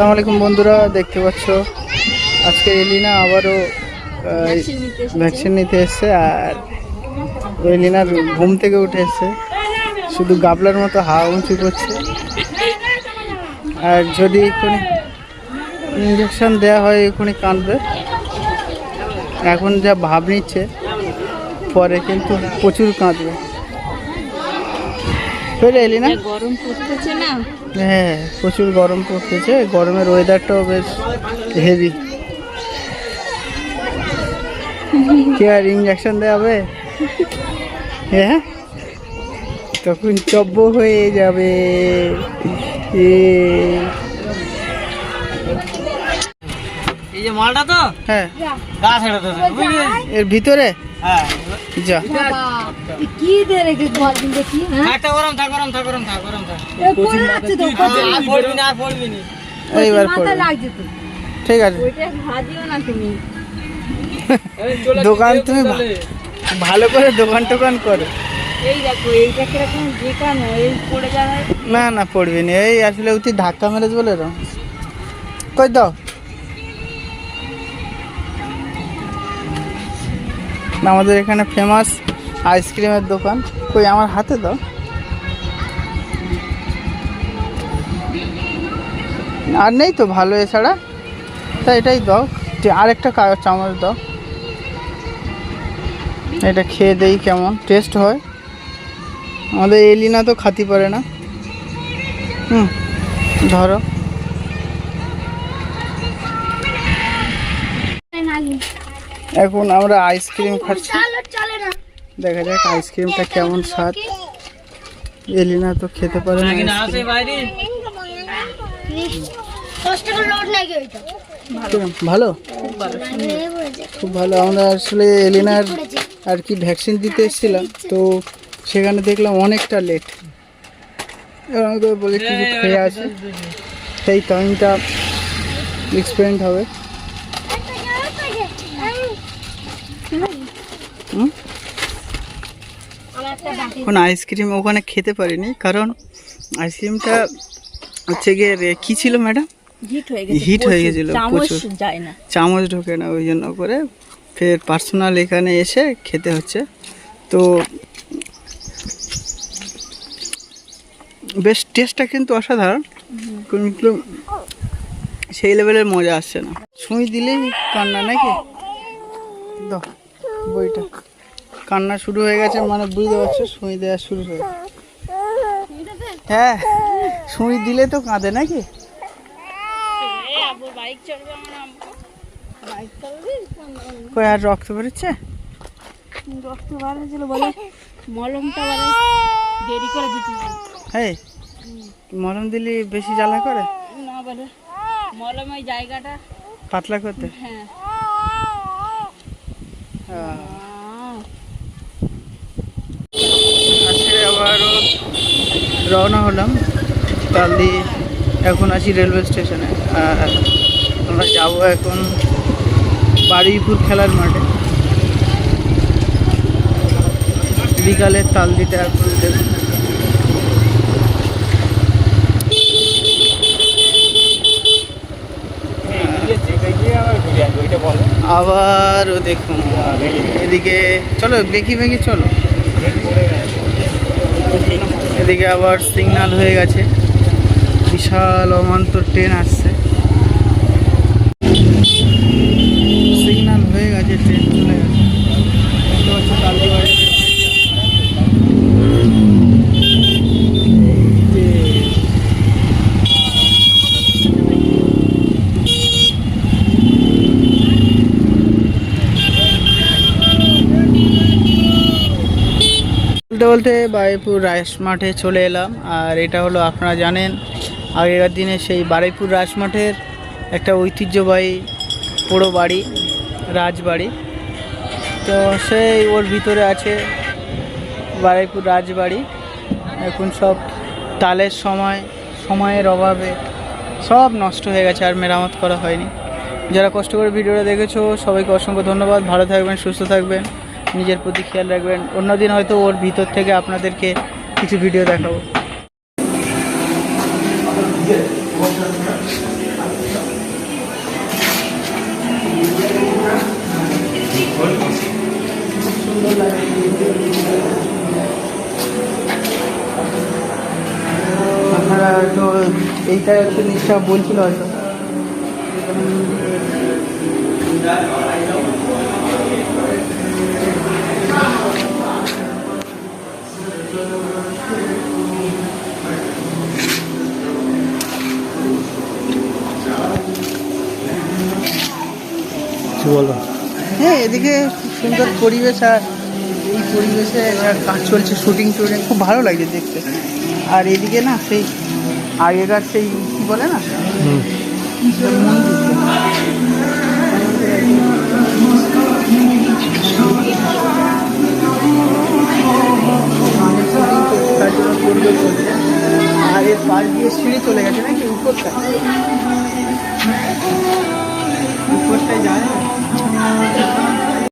আসসালামু আলাইকুম বন্ধুরা দেখতে পাচ্ছ? আজকে এলিনা আবারও ভ্যাকসিন নিতে এসছে। আর এলিনার ঘুম থেকে উঠে এসছে। শুধু গাবলার মতো হাওয়া উঁচু করছে। আর যদি এক্ষুনি ইঞ্জেকশন দেওয়া হয় এক্ষুনি কাঁদবে। এখন যা ভাব নিচ্ছে পরে কিন্তু প্রচুর কাঁদবে। বুঝলে এলিনা? গরম পড়তেছে না। হ্যাঁ প্রচুর গরম পড়তেছে গরমের ওয়েদারটাও বেশ হেভি কি আর ইঞ্জেকশন দেওয়া হবে? হ্যাঁ? তখন চব্য হয়ে যাবে। এই যে মালটা তো? হ্যাঁ। এর ভিতরে? যা। কি দিয়ে রেখে বলদিন দেখি থাকটা গরম থাক গরম থাক গরম থাক গরম থাক। এ পড়ে যাচ্ছে তো আর পড়বি না আর না। এইবার মাথা পড়বে। লাগছে তো। ঠিক আছে। না তুমি। দোকান তুমি ভালো করে দোকান টোকান করো। না না পড়বি না। এই আসলে উঠি ধাক্কা মেরেছ বলে কই দাও। আমাদের এখানে ফেমাস আইসক্রিমের দোকান। কই, আমার হাতে দাও। আর নেই তো ভালো এছাড়া। তা এটাই দাও। আরেকটা চামচ দাও। এটা খেয়ে দেই কেমন। টেস্ট হয়। আমাদের এলিনা তো খাতি পারে না। হুম, ধরো। এখন আমরা আইসক্রিম খাচ্ছি। দেখা যাক আইসক্রিমটা কেমন স্বাদ। এলিনা তো খেতে পারে না? ভালো। খুব ভালো। আমরা আসলে এলিনার আর কি ভ্যাকসিন দিতে এসেছিলাম তো সেখানে দেখলাম অনেকটা লেট এবার আমি বলে কিছু খেয়ে আসি। সেই টাইমটা এক্সপেরিয়েন্ট হবে হুম? এখন আইসক্রিম ওখানে খেতে পারিনি কারণ আইসক্রিমটা হচ্ছে গিয়ে কি ছিল ম্যাডাম? হিট হয়ে। গেছিল চামচ প্রচুর। চামচ ঢোকে না ওই জন্য করে ফের পার্সোনাল এখানে এসে খেতে হচ্ছে। তো বেশ টেস্টটা কিন্তু অসাধারণ কিন্তু সেই লেভেলের মজা আসছে না। ছুঁই দিলেই কান্না নাকি? দাও। বইটা। কান্না শুরু হয়ে গেছে মানে বুঝতে পারছ সুই দেওয়া শুরু হয়ে হ্যাঁ সুই দিলে তো কাঁদে নাকি? কই আর রক্ত বেরোচ্ছে? রক্ত বলে মলমটা দেরি করে দিতে হ্যাঁ মলম দিলে বেশি জ্বালা করে? না বলে মলম ওই জায়গাটা পাতলা করতে? হ্যাঁ। রওনা হলাম। তালদি এখন আছি রেলওয়ে স্টেশনে। আর আমরা যাব এখন বারুইপুর খেলার মাঠে। বিকালে তালদিতে এখন দেখুন। আবারও দেখুন। এদিকে চলো, বেঁকি বেঁকি চলো। এদিকে আবার সিগনাল হয়ে গেছে। বিশাল অমান্তর ট্রেন আসছে সিগনাল হয়ে গেছে ট্রেন চলে গেছে দেখতে পাচ্ছ কালীবাড়ি যে বলতে বলতে বারুইপুর রাইস মাঠে চলে এলাম। আর এটা হলো আপনারা জানেন, আগেকার দিনে সেই বারুইপুর রাইস মাঠের একটা ঐতিহ্যবাহী পোড়ো বাড়ি, রাজবাড়ি। তো সেই ওর ভিতরে আছে বারুইপুর রাজবাড়ি। এখন সব তালের সময়, সময়ের অভাবে সব নষ্ট হয়ে গেছে, আর মেরামত করা হয়নি। যারা কষ্ট করে ভিডিওটা দেখেছ, সবাইকে অসংখ্য ধন্যবাদ। ভালো থাকবেন, সুস্থ থাকবেন। নিজের প্রতি খেয়াল রাখবেন। অন্যদিন হয়তো ওর ভিতর থেকে আপনাদেরকে কিছু ভিডিও দেখাবো। আপনারা হয়তো এইটা একটু নিশ্চয় বলছিল হয়তো। কিছু বলো? হ্যাঁ এদিকে সুন্দর পরিবেশ আর এই পরিবেশে কাজ চলছে শুটিং টুটিং খুব ভালো লাগে দেখতে। আর এদিকে না সেই আগেকার সেই কী বলে না? আর এর চলে গেছে নাকি উপরটা? উপরটা যায় না? Amen.